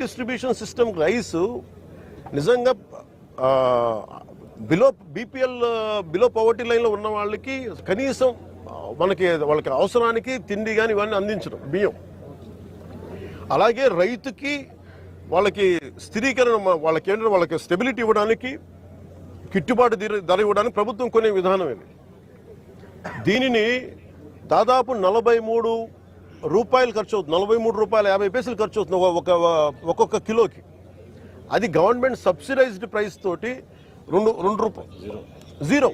Distribution system rice నిజంగా below BPL below poverty లైన్లో ఉన్న వాళ్ళకి కనీసం మనకి వాళ్ళకి అవసరానికి తిండి కానీ ఇవన్నీ అందించడం బియ్యం. అలాగే రైతుకి వాళ్ళకి స్థిరీకరణ వాళ్ళకి ఏంటంటే వాళ్ళకి స్టెబిలిటీ ఇవ్వడానికి గిట్టుబాటు ధర- ధర ఇవ్వడానికి ప్రభుత్వం కొనే విధానం ఇది. దీనిని దాదాపు నలభై మూడు రూపాయలు ఖర్చు అవుతుంది. నలభై మూడు రూపాయల యాభై పైసలు ఖర్చు అవుతుంది ఒక- ఒక ఒక్కొక్క కిలోకి. అది గవర్నమెంట్ సబ్సిడైజ్డ్ ప్రైస్ తోటి రెండు రెండు రూపాయలు జీరో.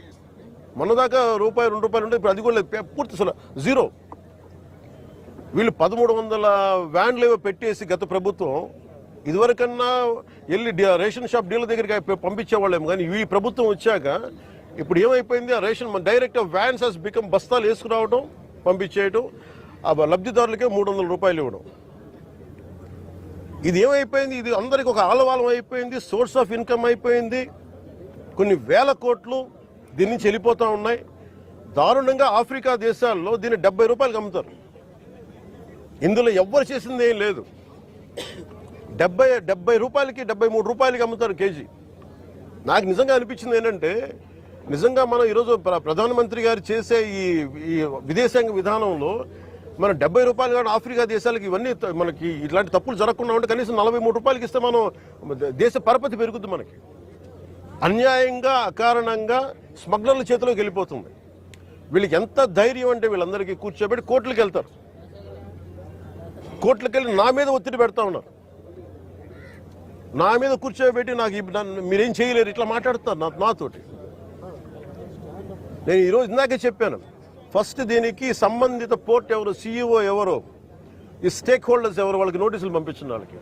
మొన్న దాకా రూపాయి రెండు రూపాయలు ఉంటే ఇప్పుడు అది కూడా పూర్తి అసలు జీరో. వీళ్ళు పదమూడు వందల వ్యాన్లు ఏవో పెట్టేసి గత ప్రభుత్వం ఇదివరకన్నా వెళ్ళి రేషన్ షాప్ డీలర్ దగ్గరికి పంపించేవాళ్ళేమో కానీ ఈ ప్రభుత్వం వచ్చాక ఇప్పుడు ఏమైపోయింది? ఆ రేషన్ మన డైరెక్ట్ వ్యాన్స్ హెస్ బికమ్ బస్తాలు వేసుకురావడం పంపించేయడం ఆ లబ్ధిదారులకే మూడు వందల రూపాయలు ఇవ్వడం. ఇది ఏమైపోయింది? ఇది అందరికి ఒక ఆలవాలం అయిపోయింది సోర్స్ ఆఫ్ ఇన్కమ్ అయిపోయింది. కొన్ని వేల కోట్లు దీని నుంచి వెళ్ళిపోతూ ఉన్నాయి. దారుణంగా ఆఫ్రికా దేశాల్లో దీన్ని డెబ్బై రూపాయలకు అమ్ముతారు. ఇందులో ఎవ్వరు చేసింది ఏం లేదు. డెబ్బై డెబ్బై రూపాయలకి డెబ్బై మూడు రూపాయలకి అమ్ముతారు కేజీ. నాకు నిజంగా అనిపించింది ఏంటంటే నిజంగా మనం ఈరోజు ప్ర- ప్రధానమంత్రి గారు చేసే ఈ ఈ విదేశాంగ విధానంలో మనం డెబ్బై రూపాయలు కానీ ఆఫ్రికా దేశాలకి ఇవన్నీ మనకి ఇట్లాంటి తప్పులు జరగకుండా ఉంటే కనీసం నలభై మూడు రూపాయలకి ఇస్తే మనం దేశ పరపతి పెరుగుద్ది మనకి. అన్యాయంగా అకారణంగా స్మగ్లర్ల చేతిలోకి వెళ్ళిపోతుంది. వీళ్ళకి ఎంత ధైర్యం అంటే వీళ్ళందరికీ కూర్చోబెట్టి కోర్టులకు వెళ్తారు. కోర్టులకు వెళ్ళి నా మీద ఒత్తిడి పెడతా ఉన్నారు. నా మీద కూర్చోబెట్టి నాకు మీరేం చేయలేరు ఇట్లా మాట్లాడుతున్నారు నాతోటి. నేను ఈరోజు ఇందాకే చెప్పాను. ఫస్ట్ దీనికి సంబంధిత పోర్ట్ ఎవరు సీఈఓ ఎవరు ఈ స్టేక్ హోల్డర్స్ ఎవరు వాళ్ళకి నోటీసులు పంపించిన వాళ్ళకి.